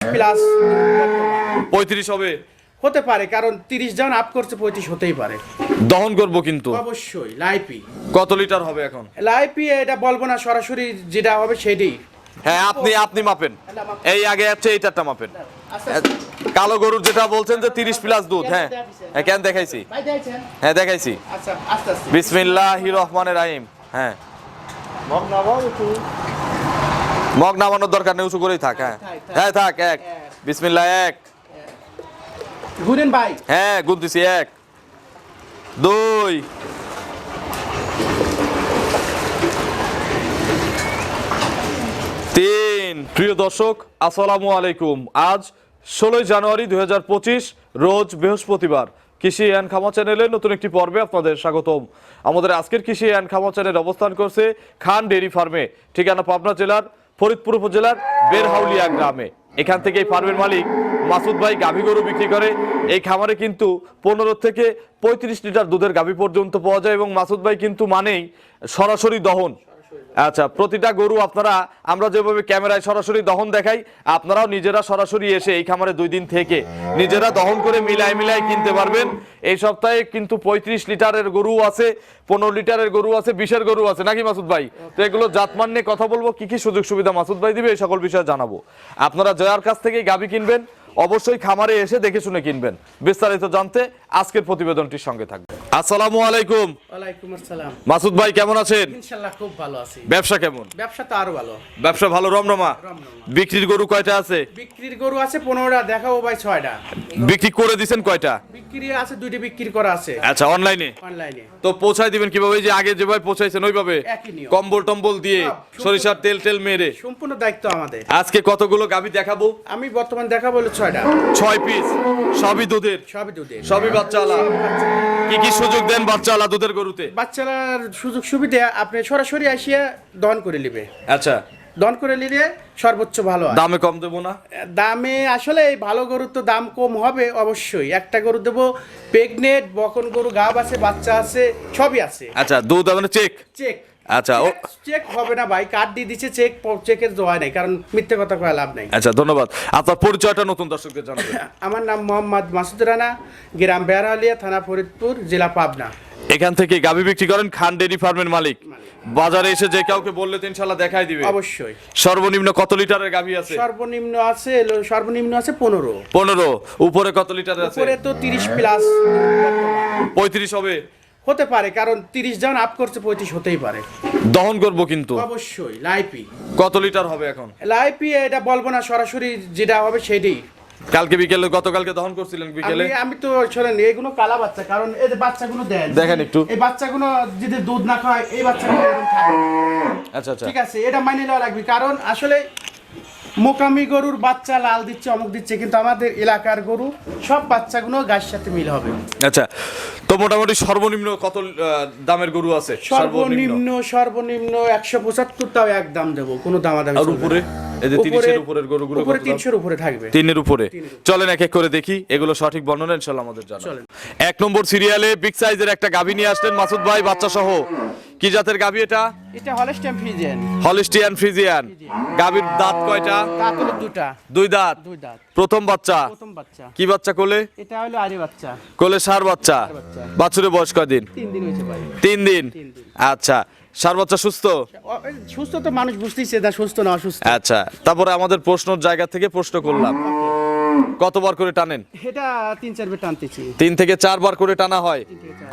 Plus পঁয়ত্রিশ হবে। হতে পারে কারণ তিরিশ জন আপ করছে পঁয়ত্রিশ হতেই পারে। দহন করব কিন্তু। অবশ্যই লাইপি। কত লিটার হবে এখন? লাইপি এটা বলব না সরাসরি যেটা হবে সেটাই হ্যাঁ আপনি আপনি মাপেন। এই আগে আছে এইটারটা মাপেন। আচ্ছা কালো গরুর যেটা বলছেন যে তিরিশ প্লাস দুধ হ্যাঁ। হ্যাঁ কেন দেখাইছি? হ্যাঁ দেখাইছি। আচ্ছা আস্তে আস্তে। বিসমিল্লাহ রহমানের রাহিম হ্যাঁ। মগ নামানোর দরকার নেই উঁচু করেই থাক হ্যাঁ। হ্যাঁ থাক এক। বিসমিল্লাহ এক। ভাই। হ্যাঁ গুনতেছি এক। দুই। তিন। প্রিয় দর্শক আসসালামু আলাইকুম। আজ ষোলোই জানুয়ারি দুই হাজার পঁচিশ রোজ বৃহস্পতিবার কৃষি অ্যান্ড খামা চ্যানেলে নতুন একটি পর্বে আপনাদের স্বাগতম। আমাদের আজকের কৃষি অ্যান্ড খামা চ্যানেল অবস্থান করছে খান ডেয়ারি ফার্মে ঠিকানা পাবনা জেলার ফরিদপুর উপজেলার বেরহাউলিয়া গ্রামে। এখান থেকে এই ফার্মের মালিক মাসুদ ভাই গাভী গরু বিক্রি করে। এই খামারে কিন্তু পনেরো থেকে পঁয়ত্রিশ লিটার দুধের গাভী পর্যন্ত পাওয়া যায় এবং মাসুদ ভাই কিন্তু মানেই সরাসরি দহন। আচ্ছা প্রতিটা গরু আপনারা, আমরা যেভাবে ক্যামেরায় সরাসরি দহন দেখাই, আপনারাও নিজেরা সরাসরি এসে এই খামারে দুই দিন থেকে নিজেরা দহন করে মিলাই মিলাই কিনতে পারবেন। এই সপ্তাহে কিন্তু পঁয়ত্রিশ লিটারের গরু আছে, পনেরো লিটারের গরু আছে, বিশের গরু আছে। নাকি মাসুদ ভাই? তো এগুলো জাতমান নিয়ে কথা বলব, কি কি সুযোগ সুবিধা মাসুদ ভাই দিবে, এই সকল বিষয়ে জানাব। আপনারা জয়ার কাছ থেকেই গাবি কিনবেন, অবশ্যই খামারে এসে দেখে শুনে কিনবেন। বিস্তারিত জানতে আজকের প্রতিবেদনটির সঙ্গে থাকবে আসসালামু আলাইকুম। ওয়ালাইকুম আসসালাম। মাসুদ ভাই কেমন আছেন? ইনশাল্লাহ খুব ভালো আছি। ব্যবসা কেমন? ব্যবসা তো আরও ভালো। ব্যবসা ভালো রমরমা। বিক্রির গরু কয়টা আছে? বিক্রির গরু আছে পনেরোটা দেখাবো ভাই ছয়টা। বিক্রি করে দিছেন কয়টা? বিক্রি আছে দুইটা বিক্রি করা আছে। আচ্ছা অনলাইনে? অনলাইনে। তো পৌঁছায় দিবেন কীভাবে? ওই যে আগে যেভাবে পৌঁছাইছেন ওইভাবে? কম্বল টম্বল দিয়ে। সরিষার তেল টেল মেরে। সম্পূর্ণ দায়িত্ব আমাদের। আজকে কতগুলো গাভি দেখাবো? আমি বর্তমান দেখাবো ছয়টা। ছয় পিস সবই দুধের? সবই দুধের। সবই বাচ্চা। কি কি সুযোগ দেন বাচ্চালা দুধের গরুতে। বাচ্চালার সুযোগ সুবিধা আপনি সরাসরি আসিয়া দন করে নেবে। আচ্ছা। দন করে নিলে সর্বোচ্চ ভালো হয়। দামে কম দেবো না? দামে আসলে এই ভালো গরুর তো দাম কম হবে অবশ্যই। একটা গরু দেবো প্রেগনেট বকন গরু গাব আছে বাচ্চা আছে সবই আছে। আচ্ছা দুধ মানে চেক? চেক। আচ্ছা, চেক হবে না ভাই কার্ড দিয়ে দিচ্ছে চেক চেকের দেওয়া নাই কারণ মিথ্যে কথা কয়ে লাভ নাই। আচ্ছা ধন্যবাদ। আপনার পরিচয়টা নতুন দর্শকদের জানাবেন। আমার নাম মোহাম্মদ মাসুদ রানা গ্রাম বেহারালিয়া থানা ফরিদপুর জেলা পাবনা। এখান থেকে গাভি বিক্রি করেন খান ডেরি ফার্মের মালিক। বাজারে এসে যে কাউকে বললে তো ইনশাল্লাহ দেখাই দিবে। অবশ্যই। সর্বনিম্ন কত লিটারের গাভী আছে? সর্বনিম্ন আছে সর্বনিম্ন আছে পনেরো। পনেরো। উপরে কত লিটারের আছে? উপরে তো তিরিশ প্লাস পঁয়ত্রিশ হবে। হতে পারে কারণ তিরিশ জন আপ করছে পঁয়ত্রিশ হতেই পারে। দহন করব কিন্তু। অবশ্যই লাইপি। কত লিটার হবে এখন? লাইপি এটা বলব না সরাসরি যেটা হবে সেটাই। কালকে বিকেলে গতকালকে দহন করছিলেন বিকেলে? আমি আমি তো শোনেন এগুলো কালা বাচ্চা কারণ এই যে বাচ্চাগুলো দেন দেখেন একটু। এই বাচ্চাগুলো যদি দুধ না খায় এই বাচ্চাগুলো এরকম থাকে আচ্ছা আচ্ছা। ঠিক আছে এটা মাইনে নেওয়া লাগবে কারণ আসলে মোকামি গরুর বাচ্চা লাল দিচ্ছে অমুক দিচ্ছে কিন্তু আমাদের এলাকার গরু সব বাচ্চাগুলো গাছের সাথে মিল হবে। আচ্ছা তো মোটামুটি সর্বনিম্ন কত দামের গরু আছে? সর্বনিম্ন। সর্বনিম্ন একশো পঁচাত্তর তাও এক দাম দেবো কোনো দামাদামি আর উপরে? এই যে তিরিশের উপরের গরুগুলো উপরে দাম? তিনশোর উপরে থাকবে। তিনের উপরে। চলেন এক এক করে দেখি এগুলো সঠিক বর্ণনা ইনশাল্লাহ আমাদের জানা এক নম্বর সিরিয়ালে বিগ সাইজের একটা গাভী নিয়ে আসলেন মাসুদ ভাই বাচ্চা সহ কি জাতের গাবি এটা? এটা হলস্টাইন ফ্রিজেন হলিস্টিয়ান ফ্রিজিয়ান। গাভীর দাঁত কয়টা? দাঁত হলো দুটা দুই দাঁত? দুই দাঁত। প্রথম বাচ্চা? প্রথম বাচ্চা। কি বাচ্চা কোলে? এটা হলো আরে বাচ্চা। কোলে সার বাচ্চা। বাছুরের বয়স কয়দিন তিন দিন হয়েছে ভাই। তিন দিন? আচ্ছা। সার বাচ্চা সুস্থ? সুস্থ তো মানুষ বুঝতেইছে না সুস্থ না অসুস্থ। আচ্ছা। তারপরে আমাদের প্রশ্নর জায়গা থেকে প্রশ্ন করলাম। কতবার করে টানেন? এটা তিন চারবার টানতেছি। তিন থেকে চারবার করে টানা হয়।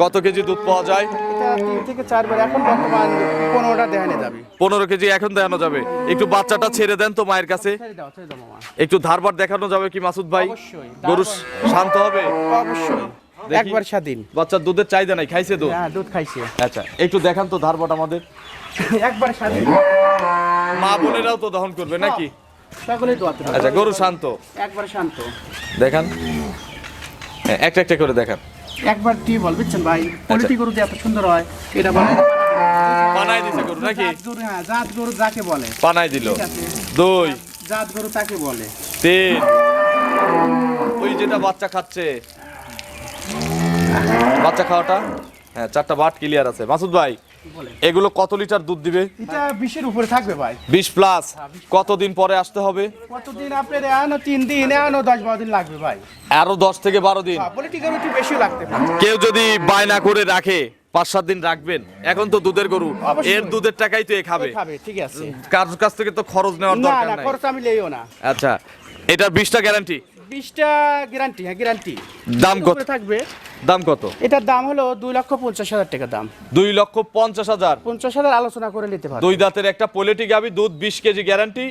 কত কেজি দুধ পাওয়া যায়? এটা তিন থেকে চারবার। এখন বর্তমান পনেরোটা দেখানো যাবে। পনেরো কেজি এখন দেখানো যাবে। একটু বাচ্চাটা ছেড়ে দেন তো মায়ের কাছে। ছেড়ে দাও ছেড়ে দাও মামা। একটু ধারবার দেখানো যাবে কি মাসুদ ভাই? অবশ্যই, গরু শান্ত হবে? অবশ্যই। একবার স্বাধীন। বাচ্চার দুধের চাহিদা নাই খাইছে দুধ? হ্যাঁ দুধ খাইছে। আচ্ছা একটু দেখান তো ধারবাট আমাদের। একবার স্বাধীন। মা বোনেরাও তো দহন করবে নাকি? সকলেই দোয়াতে আচ্ছা গরু শান্ত। একবার শান্ত। দেখান। হ্যাঁ, একটা একটা করে দেখান। একবার টিউব বল বুঝছেন ভাই? আচ্ছা। কোয়ালিটি গরু যে এত সুন্দর হয় এটা বলে। পানাই দিছে গরু নাকি? গরু হ্যাঁ জাত গরু যাকে বলে। পানাই দিল। দুই। জাত গরু তাকে বলে। তিন। ওই যেটা বাচ্চা খাচ্ছে। বাচ্চা খাওয়াটা? হ্যাঁ চারটা বাট ক্লিয়ার আছে। মাসুদ ভাই। এগুলো কত লিটার দুধ দিবে? এটা বিশের উপরে থাকবে ভাই। বিশ প্লাস কতদিন পরে আসতে হবে? কতদিন আপনার এনো তিন দিন এনো দশ বারো দিন লাগবে ভাই। আরও দশ থেকে বারো দিন? পলিটিক্যাল একটু বেশি লাগতে পারে। কেউ যদি বায়না করে রাখে পাঁচ সাত দিন রাখবেন। এখন তো দুধের গরু। এর দুধের টাকাই তো এ খাবে। খাবে ঠিক আছে। কার কাছ থেকে তো খরচ নেওয়ার দরকার না খরচ আমি লেইও না। আচ্ছা এটা বিশটা গ্যারান্টি বিশটা গ্যারান্টি হ্যাঁ গ্যারান্টি দাম কত? থাকবে দাম কত? এটার দাম হলো দুই লক্ষ পঞ্চাশ হাজার টাকা দাম। দুই লক্ষ পঞ্চাশ হাজার। পঞ্চাশ হাজার আলোচনা করে নিতে পারবে। দুই দাঁতের একটা পোলেটি গাবি দুধ বিশ কেজি গ্যারান্টি।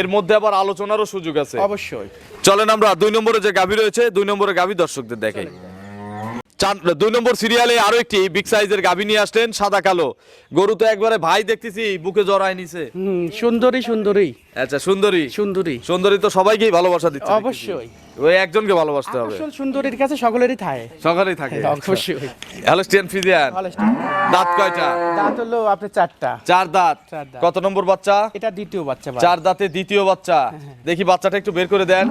এর মধ্যে আবার আলোচনারও সুযোগ আছে। অবশ্যই। চলেন আমরা দুই নম্বরে যে গাভী রয়েছে দুই নম্বরে গাভী দর্শকদের দেখে দুই নম্বর সিরিয়ালে আরও একটি বিগ সাইজের গাভী নিয়ে আসলেন সাদা কালো। গরু তো একবারে ভাই দেখতেছি বুকে জড়ায় নিছে। সুন্দরী সুন্দরী। আচ্ছা সুন্দরী। সুন্দরী। সুন্দরী তো সবাইকেই ভালোবাসা দিচ্ছে। অবশ্যই। ওই একজনকে ভালোবাসতে হবে। আসল সুন্দরীর কাছে সকলেরই থাকে। সকালেই থাকে। অবশ্যই। Holstein Friesian. দাঁত কয়টা? দাঁত হলো আপনার চারটা। চার দাঁত। কত নম্বর বাচ্চা? এটা দ্বিতীয় বাচ্চা চার দাঁতে দ্বিতীয় বাচ্চা। দেখি বাচ্চাটা একটু বের করে দেন।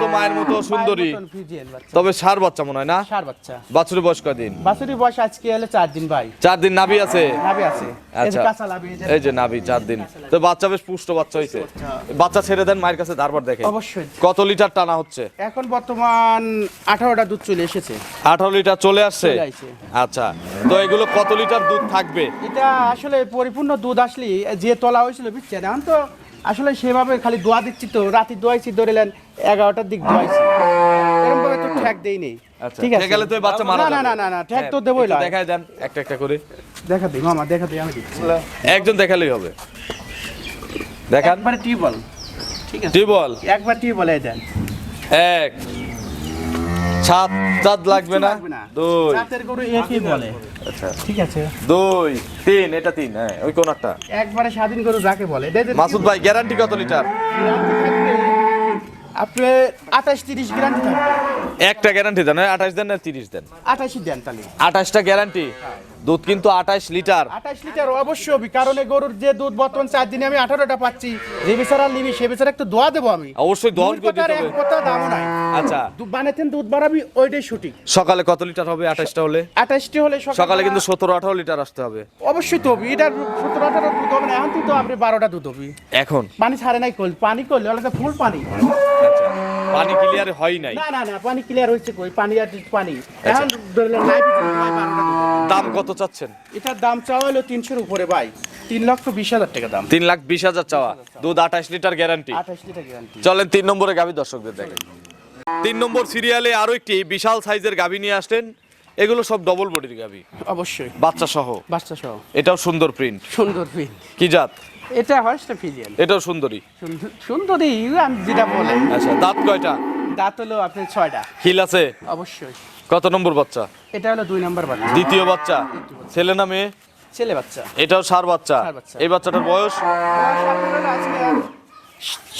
তো মায়ের মতো সুন্দরী। তবে সার বাচ্চা মনে হয় না? ষাঁড় বাচ্চা। বাছুরের বয়স কয়দিন? বাছুরি বয়স আজকে হলো চার দিন ভাই। চার দিন নাভি আছে? নাভি আছে। এই যে আচ্ছা। এই যে- নাভি। চার দিন। তো বাচ্চা বেশ পুষ্ট বাচ্চা হয়েছে বাচ্চা। ছেড়ে দেন মায়ের কাছে ধারবার দেখে অবশ্যই। কত লিটার টানা হচ্ছে? এখন বর্তমান আঠারোটা দুধ চলে এসেছে। আঠারো লিটার চলে আসছে? আচ্ছা তো এগুলো কত লিটার দুধ থাকবে? এটা আসলে পরিপূর্ণ দুধ আসলে যে তোলা হয়েছিল বুঝছেন? এখন তো আসলে সেভাবে খালি দোয়া দিচ্ছি তো রাতে দোয়াইছি ধরেলেন এগারোটার দিক দোয়াইছি। এরকম ভাবে তো ঠ্যাক দেই নেই। আচ্ছা ঠিক আছে? গেলে তো বাচ্চা মারা না না না না ঠ্যাক তো দেবই না দেন একটা একটা করে। দেখা দিই মামা দেখা দিই আমি দিচ্ছি। একজন দেখালেই হবে। দেখান। একবারে টিউবওয়েল। ঠিক আছে? টিউবওয়েল। একবার টিউবওয়েল দেন। এক। সাত চাঁদ লাগবে না? দুই। বলে। আচ্ছা। ঠিক আছে। দুই তিন এটা তিন হ্যাঁ ওই কোনটা একবারে স্বাধীন গরু যাকে বলে। মাসুদ ভাই গ্যারান্টি কত লিটার? আপনি আঠাশ তিরিশ গ্যারান্টি একটা গ্যারান্টি দেন আঠাশ দেন না তিরিশ দেন? আঠাশই দেন তাহলে। আঠাশটা গ্যারান্টি দুধ কিন্তু আঠাশ লিটার। আঠাশ লিটার অবশ্যই হবে। কারণ এই গরুর যে দুধ বর্তমান চার দিনে আমি আঠারোটা পাচ্ছি যে বেচারা নিবি সে বেচারা একটু দোয়া দেবো আমি। অবশ্যই দহন করে দিতে হবে। কথা দামও নাই। আচ্ছা। বানাতেন দুধ বাড়াবি ওইটাই সঠিক। সকালে কত লিটার হবে? আঠাশটা হলে? আঠাশটি হলে সকালে কিন্তু সতেরো আঠারো লিটার আসতে হবে। অবশ্যই তো হবে। এটার সতেরো আঠারো দুধ হবে না এখন তো আপনি বারোটা দুধ হবে। এখন? পানি ছাড়ে নাই কল পানি করলে ফুল পানি। আচ্ছা। পানি ক্লিয়ার হয় নাই। না না না পানি ক্লিয়ার হয়েছে কই? পানি আর পানি। এখন ধরলেন দুধ দাম কত চাচ্ছেন? এটার দাম চাওয়া হলো তিনশোর উপরে ভাই। তিন লক্ষ বিশ হাজার টাকা দাম। তিন লাখ বিশ হাজার চাওয়া। দুধ আঠাশ লিটার গ্যারান্টি আঠাশ লিটার গ্যারান্টি চলেন তিন নম্বরে গাভী দর্শকদের দেখেন। তিন নম্বর সিরিয়ালে আরও একটি বিশাল সাইজের গাভী নিয়ে আসলেন। এগুলো সব ডবল বডির গাভী। অবশ্যই। বাচ্চা সহ বাচ্চা সহ এটাও সুন্দর প্রিন্ট সুন্দর প্রিন্ট কি জাত? এটা হর্সটা ফিজিয়াল এটাও সুন্দরী। সুন্দরী আমি যেটা বলে। আচ্ছা দাঁত কয়টা? দাঁত হলো আপনার ছয়টা। হিল আছে? অবশ্যই। কত নম্বর বাচ্চা? এটা হলো দুই নাম্বার বাচ্চা। দ্বিতীয় বাচ্চা? ছেলে না মেয়ে? ছেলে বাচ্চা। এটাও সার বাচ্চা। এই বাচ্চাটার বয়স?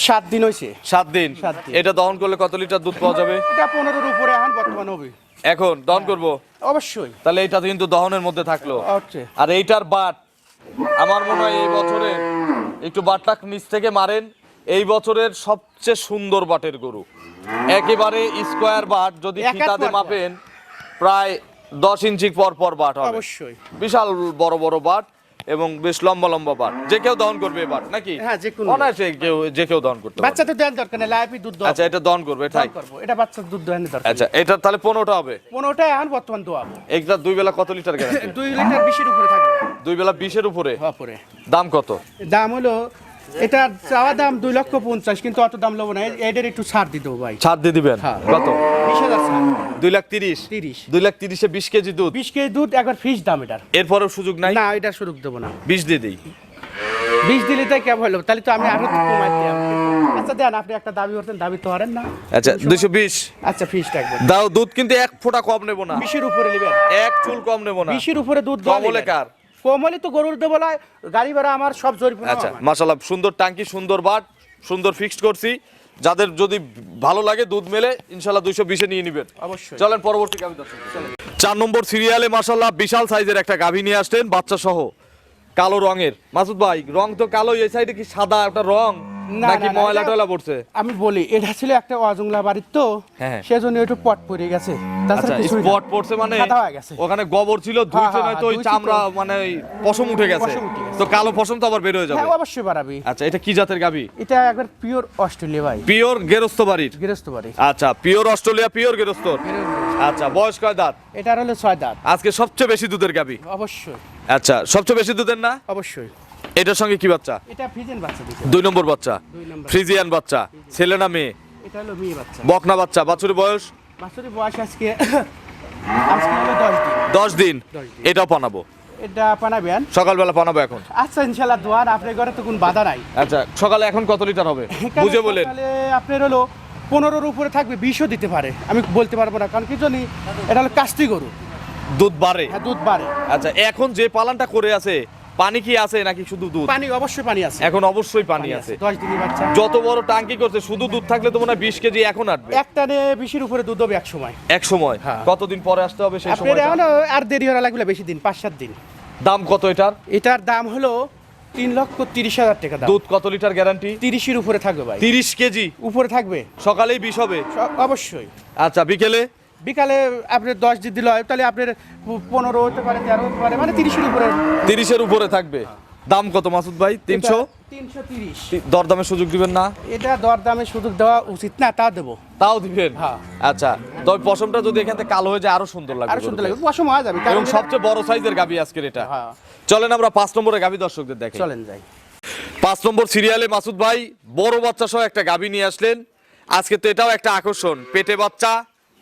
সাত দিন হয়েছে। সাত দিন। এটা দহন করলে কত লিটার দুধ পাওয়া যাবে? এটা পনেরোর উপরে এখন বর্তমান হবে এখন দহন করব? অবশ্যই। তাহলে এটা কিন্তু দহনের মধ্যে থাকল। আর এইটার বাট আমার মনে হয় এই বছরে একটু বাটটা নিচ থেকে মারেন। এই বছরের সবচেয়ে সুন্দর বাটের গরু। একেবারে স্কোয়ার বাট যদি ফিতাতে মাপেন প্রায় দশ ইঞ্চি পর পর বাট হবে। অবশ্যই। বিশাল বড় বড় বাট। এবং বেশ লম্বা লম্বা বাট যে কেউ দহন করবে এবার নাকি? হ্যাঁ, যে কোনো। অনায়াসে কেউ যে কেউ দহন করতে বাচ্চা তো দেওয়ার দরকার নেই দুধ আচ্ছা এটা দহন করবে তাই করব এটা বাচ্চা দুধ দহন দরকার আচ্ছা এটা তাহলে পনেরোটা হবে? পনেরোটা এখন বর্তমান দোয়াবো একটা দুই বেলা কত লিটার গ্যারান্টি? দুই লিটার বিশের উপরে থাকবে। দুই বেলা বিশের উপরে? হওয়া পরে দাম কত? দাম হলো এটা চাওয়া দাম দুই লক্ষ পঞ্চাশ কিন্তু অত দাম লবো না। এটার একটু ছাড় দিয়ে দেবো ভাই। ছাড় দিয়ে দিবেন? হ্যাঁ। কত? বিশ হাজার দুই লাখ তিরিশ? তিরিশ। দুই লাখ তিরিশে বিশ কেজি দুধ? বিশ কেজি দুধ একবার ফিস দাম এটার। এরপরেও সুযোগ নাই? না এটা সুযোগ দেবো না। বিশ দিয়ে দিই। বিশ দিলে তাই কেমন হলো? তাহলে তো আমি আরও কমাই আচ্ছা দেন আপনি একটা দাবি করতেন দাবি তো হারেন না। আচ্ছা দুইশো বিশ। আচ্ছা দাও দুধ কিন্তু এক ফোঁটা কম নেব না। বিশের উপরে নেবেন। এক চুল কম নেব না। বিশের উপরে দুধ কম হলে কার? কমলে তো গরুর দেবো না গাড়ি ভাড়া আমার সব জরিপ আচ্ছা মাসাল্লাহ সুন্দর টাঙ্কি সুন্দর বাট সুন্দর ফিক্সড করছি। যাদের যদি ভালো লাগে দুধ মেলে ইনশাল্লাহ দুইশো বিশে নিয়ে নিবেন। অবশ্যই। চলেন পরবর্তী গাভী দর্শক। চার নম্বর সিরিয়ালে মাসাল্লাহ বিশাল সাইজের একটা গাভী নিয়ে আসলেন বাচ্চা সহ কালো রঙের। মাসুদ ভাই রং তো কালো এই সাইডে কি সাদা একটা রং? নাকি না, না, ময়লা এটা- পড়ছে? আমি বলি এটা ছিল একটা অজংলা বাড়ির তো হ্যাঁ। সেজন্য একটু পট পড়ে গেছে। আচ্ছা তাছাড়া কিছুই না। পড়ছে মানে হয়ে ওখানে গোবর ছিল ধুইছে হ্যাঁ, নয়তো ওই চামড়া মানে পশম উঠে গেছে। তো কালো পশম তো আবার বের হয়ে যাবে। হ্যাঁ অবশ্যই বাড়াবি। আচ্ছা এটা কি জাতের গাবি? এটা একবার পিওর অস্ট্রেলিয়া ভাই। পিওর গেরস্ত বাড়ির। গৃহস্থ বাড়ি আচ্ছা পিওর অস্ট্রেলিয়া পিওর গেরস্ত। আচ্ছা বয়স কয় দাঁত? এটার হলো ছয় দাঁত। আজকে সবচেয়ে বেশি দুধের গাবি। অবশ্যই। আচ্ছা সবচেয়ে বেশি দুধের না? অবশ্যই। এটার সঙ্গে কি বাচ্চা? এটা ফিজেন বাচ্চা দুই নম্বর বাচ্চা। দুই নম্বর ফ্রিজিয়ান বাচ্চা। ছেলে না মেয়ে? এটা হলো মেয়ে বাচ্চা। বকনা বাচ্চা। বাছুরের বয়স? বাচ্চাটির বয়স আজকে আজকে হলো দশ দিন। দশ দিন। এটা। পানাবো। এটা পানাবেন সকালবেলা পানাবো এখন। আচ্ছা ইনশাল্লাহ দোয়ার আপনার ঘরে তো কোনো বাধা নাই। আচ্ছা সকালে এখন কত লিটার হবে? বুঝে বলেন। সকালে আপনার হলো পনেরোর উপরে থাকবে বিশও দিতে পারে। আমি বলতে পারব না কারণ কি জানি এটা হলো কাস্তি গরু। দুধ বাড়ে। হ্যাঁ দুধ বাড়ে। আচ্ছা এখন যে পালানটা করে আছে পানি কি আছে নাকি শুধু দুধ? পানি অবশ্যই পানি আছে। এখন অবশ্যই পানি আছে। দশ দিনের বাচ্চা। যত বড় টাঙ্কি করছে শুধু দুধ থাকলে তো মনে হয় বিশ কেজি এখন আটবে। এক টানে বিশের উপরে দুধ হবে এক সময়। এক সময়? হ্যাঁ। কতদিন পরে আসতে হবে সেই আপনার সময় এখন আর দেরি হওয়া লাগবে বেশি দিন পাঁচ সাত দিন। দাম কত এটার? এটার দাম হলো তিন লক্ষ তিরিশ হাজার টাকা দাম। দুধ কত লিটার গ্যারান্টি? তিরিশের উপরে থাকবে ভাই। তিরিশ কেজি? উপরে থাকবে। সকালেই বিষ হবে? অবশ্যই। আচ্ছা বিকেলে? বিকালে আপনার দশ দিন দিলে হয় তাহলে আপনার পনেরো হতে পারে তেরো হতে পারে মানে তিরিশের উপরে। তিরিশের উপরে থাকবে। দাম কত মাসুদ ভাই? তিনশো? তিনশো তিরিশ। দরদামের সুযোগ দিবেন না? এটা দরদামে সুযোগ দেওয়া উচিত না তা দেবো। তাও দিবেন? হ্যাঁ। আচ্ছা তবে পশমটা যদি এখান থেকে কালো হয়ে যায় আরও সুন্দর লাগবে আরও সুন্দর লাগবে পশম হওয়া যাবে এবং সবচেয়ে বড় সাইজের গাবি আজকের এটা। হ্যাঁ। চলেন আমরা পাঁচ নম্বরে গাবি দর্শকদের দেখি। চলেন যাই। পাঁচ নম্বর সিরিয়ালে মাসুদ ভাই বড় বাচ্চা সহ একটা গাবি নিয়ে আসলেন। আজকে তো এটাও একটা আকর্ষণ পেটে বাচ্চা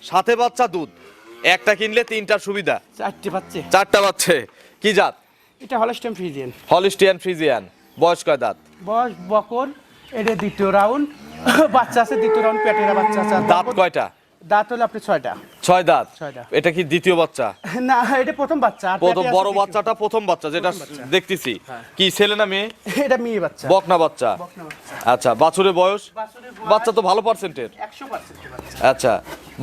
সাথে বাচ্চা দুধ। একটা কিনলে তিনটার সুবিধা। চারটে বাচ্চা। চারটা বাচ্চা। কি জাত? এটা হলস্টিয়ান ফ্রিজিয়ান হলিস্টিয়ান ফ্রিজিয়ান বয়স কয় দাঁত? বয়স বকর এটা দ্বিতীয় রাউন্ড বাচ্চা আছে দ্বিতীয় রাউন্ড পেটেরা বাচ্চা আছে। দাঁত কয়টা? দাঁত হলো আপনি ছয়টা। ছয় দাঁত? এটা কি দ্বিতীয় বাচ্চা? না এটা প্রথম বাচ্চা প্রথম বড় বাচ্চাটা প্রথম বাচ্চা যেটা দেখতেছি। হ্যাঁ। কি ছেলে না মেয়ে? এটা মেয়ে বাচ্চা। বকনা বাচ্চা। আচ্ছা বাছুরের বয়স? বাচ্চা তো ভালো পার্সেন্টের আচ্ছা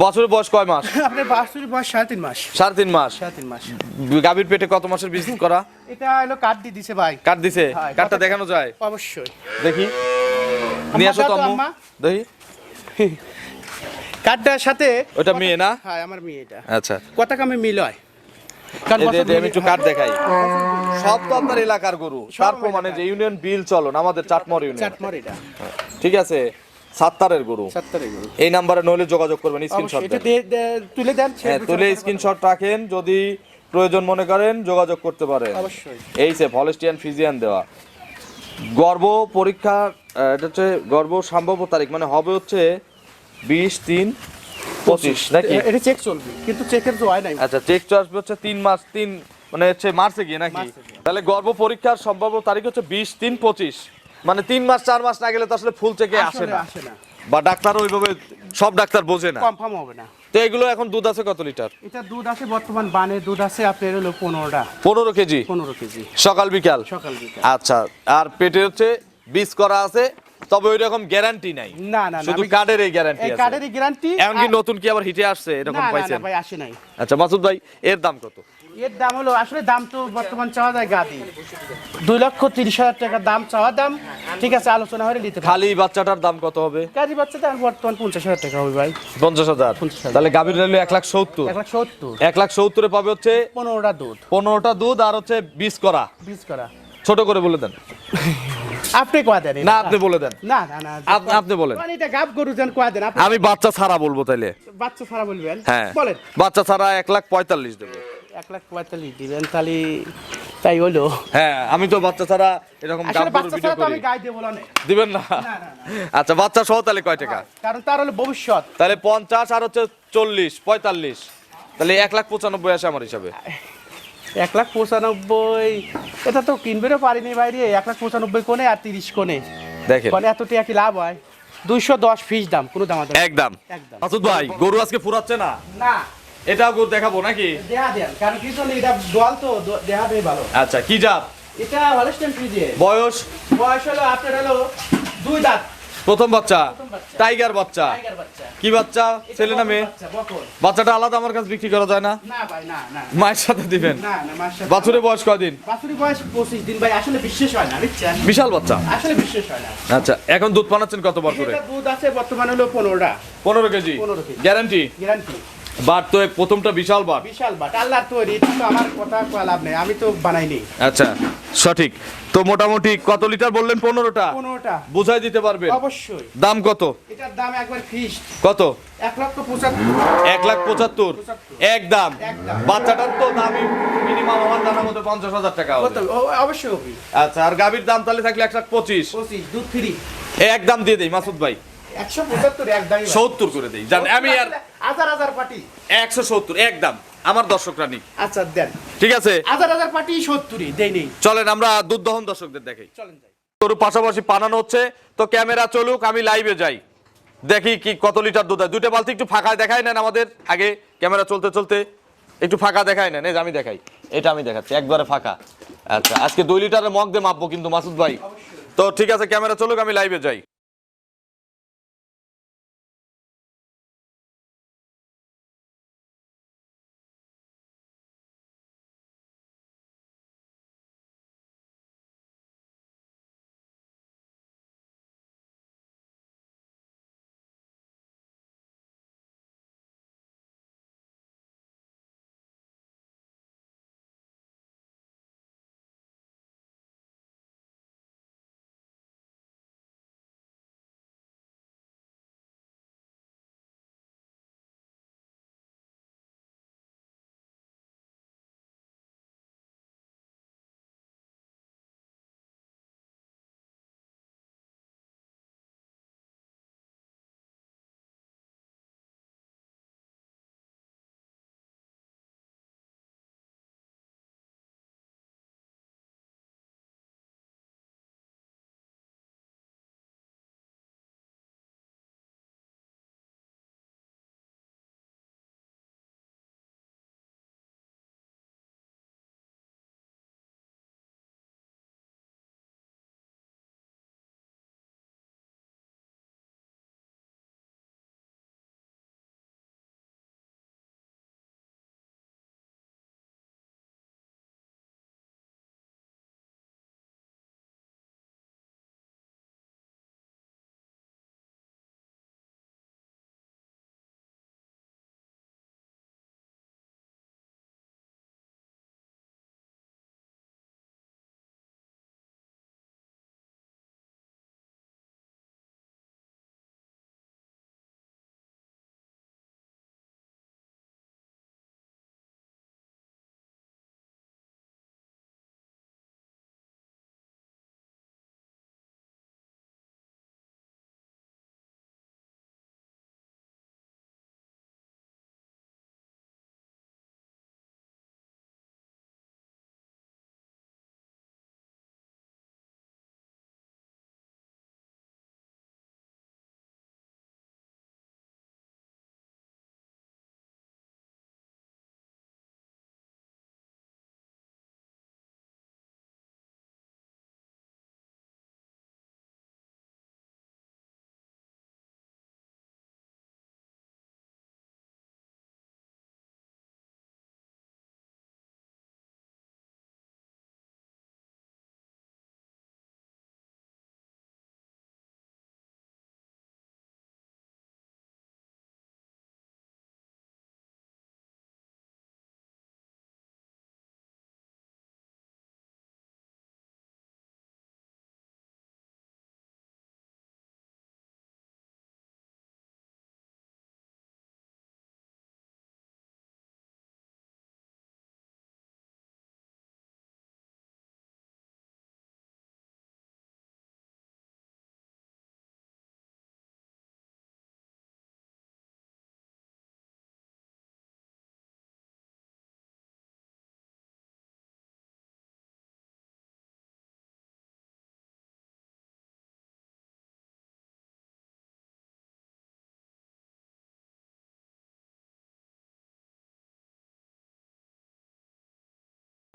বছরের বয়স কয় মাস? আপনার বাছুরের বয়স সাড়ে তিন মাস। সাড়ে তিন মাস। সাড়ে তিন মাস। গাভীর পেটে কত মাসের বিজনেস করা? এটা হলো কার্ড দিয়ে দিছে ভাই। কাট দিছে? হ্যাঁ, কার্ডটা দেখানো যায়? অবশ্যই। দেখি। নিয়ে আসো তো। দেখি। সাথে ওটা মেয়ে না? হ্যাঁ আমার মেয়ে এটা। আচ্ছা। কামে মিল হয়। কারণ এই যে- বছর এই যে আমি একটু কার্ড দেখাই। সব তো আপনার এলাকার গরু। তার প্রমাণে যে ইউনিয়ন বিল চলন আমাদের চাটমর ইউনিয়ন চাটমর এটা। ঠিক আছে? সাত্তারের গরু। সত্তরের গরু। এই নাম্বারে নইলে যোগাযোগ করবেন স্ক্রিনশট এটা তুলে দেন হ্যাঁ তুলে স্ক্রিনশট রাখেন যদি প্রয়োজন মনে করেন যোগাযোগ করতে পারেন। অবশ্যই। এই সে ফলেস্টিয়ান ফিজিয়ান দেওয়া। গর্ভ পরীক্ষা এটা হচ্ছে গর্ভ সম্ভাব্য তারিখ। মানে হবে হচ্ছে বিশ তিন পঁচিশ নাকি? এটা চেক চলবে কিন্তু চেকের তো হয় নাই। আচ্ছা চেক তো আসবে হচ্ছে তিন মাস তিন মানে হচ্ছে মার্চে গিয়ে নাকি? তাহলে গর্ভ পরীক্ষার সম্ভাব্য তারিখ হচ্ছে বিশ তিন পঁচিশ। মানে তিন মাস চার মাস না গেলে তো আসলে ফুল চেকে আসে না। আসে না। বা ডাক্তার ওইভাবে সব ডাক্তার বোঝে না। কনফার্ম হবে না। তো এগুলো এখন দুধ আছে কত লিটার? এটা দুধ আছে বর্তমান বানের দুধ আছে আপনার হলো পনেরোটা। পনেরো কেজি? পনেরো কেজি। সকাল বিকাল? সকাল বিকাল। আচ্ছা আর পেটে হচ্ছে বীজ করা আছে তবে ওই রকম গ্যারান্টি নাই। না না শুধু কার্ডের এই গ্যারান্টি আছে কার্ডের গ্যারান্টি এমনকি নতুন কি আবার হিটে আসছে এরকম পাইছেন না ভাই আসে নাই। আচ্ছা মাসুদ ভাই এর দাম কত? এর দাম হলো আসলে দাম তো বর্তমান চাওয়া যায় গাদি দুই লক্ষ তিরিশ হাজার টাকা দাম চাওয়া দাম। ঠিক আছে আলোচনা হলে নিতে খালি বাচ্চাটার দাম কত হবে? গাড়ি বাচ্চা দাম বর্তমান পঞ্চাশ হাজার টাকা হবে ভাই। পঞ্চাশ হাজার? তাহলে গাভীর রেলু এক লাখ সত্তর। এক লাখ সত্তর। এক লাখ সত্তরে পাবে হচ্ছে পনেরোটা দুধ। পনেরোটা দুধ আর হচ্ছে বীজ করা। বীজ করা। ছোট করে বলে দেন। আপনি কোয়া দেন না আপনি বলে দেন। না না না আপনি বলেন। মানে এটা গাব গরু দেন কোয়া দেন আমি বাচ্চা ছাড়া বলব তাইলে। বাচ্চা ছাড়া বলবেন? হ্যাঁ। বলেন। বাচ্চা ছাড়া এক লাখ পঁয়তাল্লিশ দেবো। এক লাখ পঁয়তাল্লিশ দিবেন তাহলে তাই হলো হ্যাঁ আমি তো বাচ্চা ছাড়া এরকম ভিডিও করি। আমি বলা নেই দিবেন না? না, না, আচ্ছা বাচ্চা সহ তাহলে কয় টাকা? কারণ তার হলো ভবিষ্যৎ। তাহলে পঞ্চাশ আর হচ্ছে চল্লিশ পঁয়তাল্লিশ। তাহলে এক লাখ পঁচানব্বই আসে আমার হিসাবে। এক লাখ পঁচানব্বই। এটা তো কিনবেও পারিনি বাইরে এক লাখ পঁচানব্বই কোণে আর তিরিশ কোণে। দেখেন। মানে এত টাকা কি লাভ হয়? দুইশো দশ ফিস দাম কোনো দাম আছে একদম। একদম। মাসুদ ভাই গরু আজকে ফুরাচ্ছে না? না। এটাও গরু দেখাবো নাকি? দেহা দেন কারণ কি জন্য? এটা দোয়াল তো দো- দেহা দেয় ভালো। আচ্ছা কি জাত? এটা হলস্টেন ফ্রিজে বয়স? বয়স হলো আপনার হলো দুই দাঁত। প্রথম বাচ্চা টাইগার বাচ্চা। কি বাচ্চা? ছেলে না মেয়ে? বাচ্চাটা আলাদা আমার কাছে বিক্রি করা যায় না? মায়ের সাথে দিবেন? বাছুরের বয়স কয়দিন? বিশাল বাচ্চা। আসলে বিশ্বাস হয় না। আচ্ছা এখন দুধ পানাচ্ছেন কতবার করে দুধ আছে বর্তমানে হলো পনেরোটা। পনেরো KG. 15 KG. Guarantee? Guarantee. But তো প্রথমটা বিশাল বাট বিশাল বাট আল্লাহর তৈরি তো আমার কথা লাভ নেই। আমি তো বানাইনি। আচ্ছা সঠিক। তো মোটামুটি কত লিটার বললেন পনেরোটা? পনেরোটা। বুঝাই দিতে পারবেন? অবশ্যই। দাম কত? এটার দাম একবার ফিস কত? এক লক্ষ পঁচাত্তর। এক লাখ পঁচাত্তর। এক দাম। বাচ্চাটার তো দামই মিনিমাম আমার জানার মতো পঞ্চাশ হাজার টাকা অবশ্যই আচ্ছা আর গাভীর দাম তাহলে থাকলে এক লাখ পঁচিশ। পঁচিশ দুধ ফ্রি এক দাম দিয়ে দেই মাসুদ ভাই। সত্তর করে দেই। জান আমি আর হাজার হাজার পার্টি। একশো সত্তর এক দাম। আমার দর্শকরা নি আচ্ছা দেন। ঠিক আছে? হাজার হাজার পার্টি সত্তরই দেই নেই। চলেন আমরা দুধ দহন দর্শকদের দেখাই। চলেন তোর পাশাপাশি পানানো হচ্ছে। তো ক্যামেরা চলুক আমি লাইভে যাই। দেখি কি কত লিটার দুধ হয় দুটো বালতি একটু ফাঁকায় দেখাই নেন আমাদের। আগে ক্যামেরা চলতে চলতে একটু ফাঁকা দেখাই নেন। এই আমি দেখাই। এটা আমি দেখাচ্ছি একবারে ফাঁকা। আচ্ছা আজকে দুই লিটারের মগ দিয়ে মাপবো কিন্তু মাসুদ ভাই। তো ঠিক আছে ক্যামেরা চলুক আমি লাইভে যাই।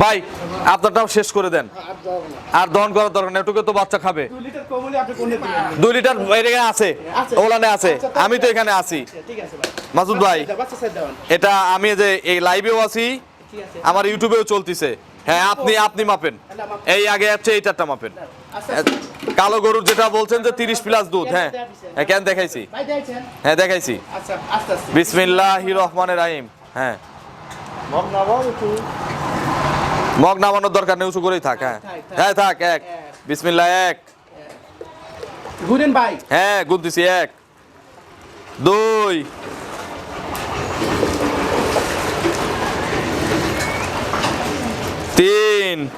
ভাই আপনারটাও শেষ করে দেন। আর দহন করার দরকার নেই এটুকু তো বাচ্চা খাবে। দুই লিটার এখানে আছে আছে। ওলানে আছে। আচ্ছা, আমি তো এখানে আছি। ঠিক আছে ভাই। মাসুদ ভাই বাচ্চা- বাচ্চা সাইড দেওয়ান। এটা আমি যে এই লাইভেও আছি। আমার ইউটিউবেও চলতিছে। হ্যাঁ আপনি আপনি মাপেন। এই আগে হচ্ছে এই চারটা মাপেন। আচ্ছা। কালো গরুর যেটা বলছেন যে তিরিশ প্লাস দুধ হ্যাঁ। হ্যাঁ কেন দেখাইছি? হ্যাঁ দেখাইছি। আচ্ছা বিসমিল্লাহ রহমানের রাহিম। হ্যাঁ। মগ নামানোর দরকার নেই উঁচু করেই থাক হ্যাঁ। হ্যাঁ থাক এক। বিসমিল্লাহ এক। ঘুরেন ভাই। হ্যাঁ এক। দুই। তিন।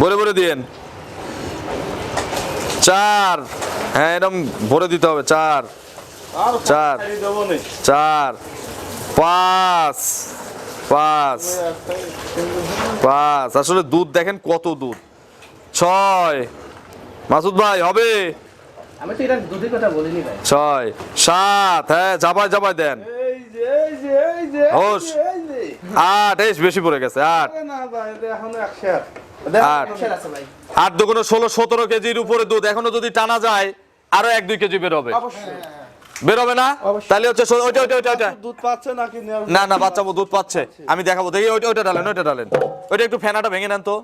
ভরে ভরে দিন চার। হ্যাঁ এরকম ভরে দিতে হবে চার। চার। চার। পাঁচ। পাঁচ। পাঁচ। আসলে দুধ দেখেন কত দুধ। ছয়। মাসুদ ভাই হবে? আমি তো এটা দুধের কথা বলিনি ভাই। ছয়। সাত। হ্যাঁ জাবাই জাবাই দেন। এই যে এই যে এই যে হোস। আট এস বেশি পড়ে গেছে আট। এ না ভাই এটা এখনও একশো আট। আট দুগুণ ষোলো সতেরো কেজির উপরে দুধ। এখনও যদি টানা যায় আরও এক দুই কেজি বেরোবে অবশ্যই। বেরোবে না। তাহলে হচ্ছে ওইটা ওইটা ওইটা ওইটা। দুধ পাচ্ছে নাকি না না বাচ্চা দুধ পাচ্ছে। আমি দেখাবো দেখি ওইটা ওইটা ডালেন ওইটা ডালেন। ওইটা একটু ফেনাটা ভেঙে নেন তো।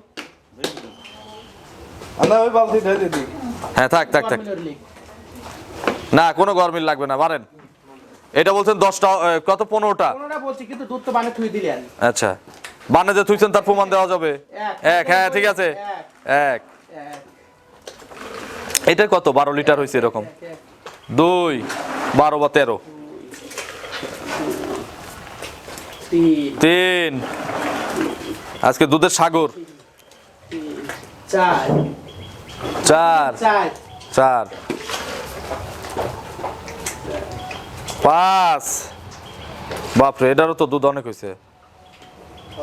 হ্যাঁ থাক থাক থাক। না কোনো গরমিল লাগবে না পারেন এটা বলছেন দশটা কত পনেরোটা? কিন্তু দুধ তো বানে থুই দিলেন আচ্ছা। বানে যে থুইছেন তার প্রমাণ দেওয়া যাবে। এক হ্যাঁ ঠিক আছে। এক এক, এটা কত বারো লিটার হয়েছে এরকম? দুই, বারো বা তেরো। তিন। আজকে দুধের সাগর। চার। চার। পাঁচ। বাপরে, এটারও তো দুধ অনেক হয়েছে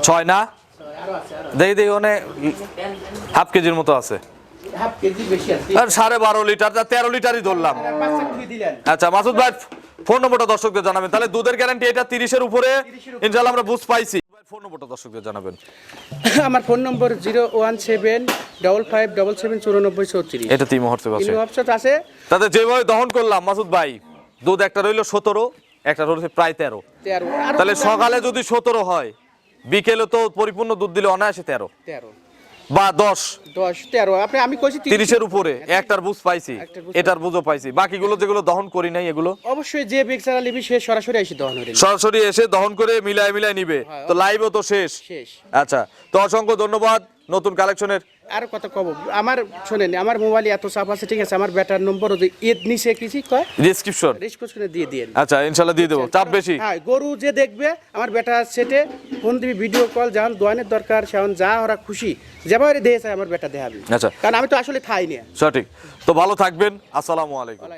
ছয় না? দেখি দেখি অনেক হাফ কেজির মতো আছে। হাফ কেজি বেশি আছে। সাড়ে বারো লিটার তেরো লিটারই ধরলাম। আচ্ছা মাসুদ ভাই ফোন নম্বরটা দর্শকদের জানাবেন। তাহলে দুধের গ্যারান্টি এটা তিরিশের উপরে। 30 এর উপরে। ইনশাল্লাহ আমরা বুঝ পাইছি। ফোন নম্বরটা দর্শকদের জানাবেন। আমার phone number zero one seven double five double seven চুরানব্বই চৌত্রিশ এটা তিন আছে। যেভাবে দহন করলাম মাসুদ ভাই দুধ একটা রইল সতেরো একটা রয়েছে প্রায় তেরো। তেরো। তাহলে সকালে যদি সতেরো হয় বিকেলে তো পরিপূর্ণ দুধ দিলে অনায়াসে তেরো। তেরো। বা দশ। দশ তেরো আপনি আমি কইছি তিরিশের উপরে একটার বুঝ পাইছি এটার বুঝও পাইছি। বাকিগুলো যেগুলো দহন করি নাই এগুলো? অবশ্যই যে বেগসারা লিবি সে সরাসরি এসে দহন সরাসরি এসে দহন করে মিলায় মিলায় নিবে। তো লাইভও তো শেষ। শেষ। আচ্ছা তো অসংখ্য ধন্যবাদ নতুন কালেকশনের আর কত কব। আমার শোনেন আমার মোবাইলে এত চাপ আছে ঠিক আছে আমার ব্যাটার নম্বর ঈদ নিচে কিছু কয়? ডেসক্রিপশন ডেসক্রিপশনে দিয়ে দিয়ে আচ্ছা ইনশাআল্লাহ দিয়ে দেবো। চাপ বেশি। হ্যাঁ গরু যে দেখবে আমার বেটা সেটে ফোন দিবি ভিডিও কল যখন দোয়ানের দরকার সেখন যা ওরা খুশি যেভাবে দিয়েছে আমার ব্যাটা দেখাবি আচ্ছা। কারণ আমি তো আসলে খাই নি। সঠিক। তো ভালো থাকবেন। আসসালামু আলাইকুম।